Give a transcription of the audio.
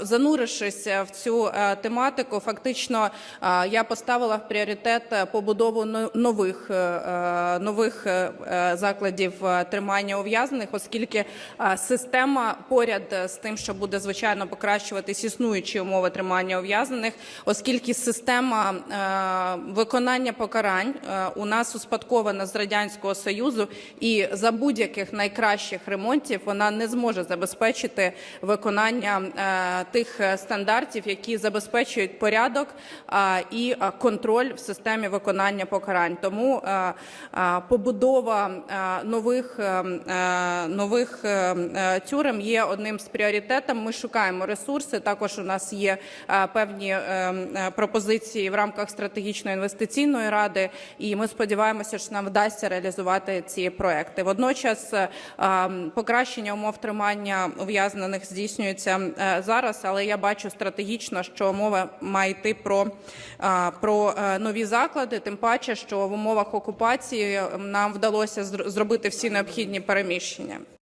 занурившись в цю е, тематику, фактично е, я поставила в пріоритет е, побудову нових е, е, нових е, е, закладів е, тримання ув'язнених, оскільки е, система поряд з тим, що буде звичайно покращуватись існуючі умови тримання ув'язнених, оскільки система е, виконання покарань е, у нас успадкована з радянського союзу, і за будь-яких найкращих ремонтів вона не зможе забезпечити виконання е, тих е, стандартів, які забезпечують порядок і е, контроль в системі виконання покарань. Тому е, побудова нових нових тюрем є одним з пріоритетів. Ми шукаємо ресурси. Також у нас є певні пропозиції в рамках стратегічної інвестиційної ради, і ми сподіваємося, що нам вдасться реалізувати ці проекти. Водночас покращення умов тримання ув'язнених здійснюється е, зараз, але я бачу стратегічно, що мова має йти про, про е, нові заклади, тим паче, що в умовах окупації нам вдалося зробити всі необхідні переміщення.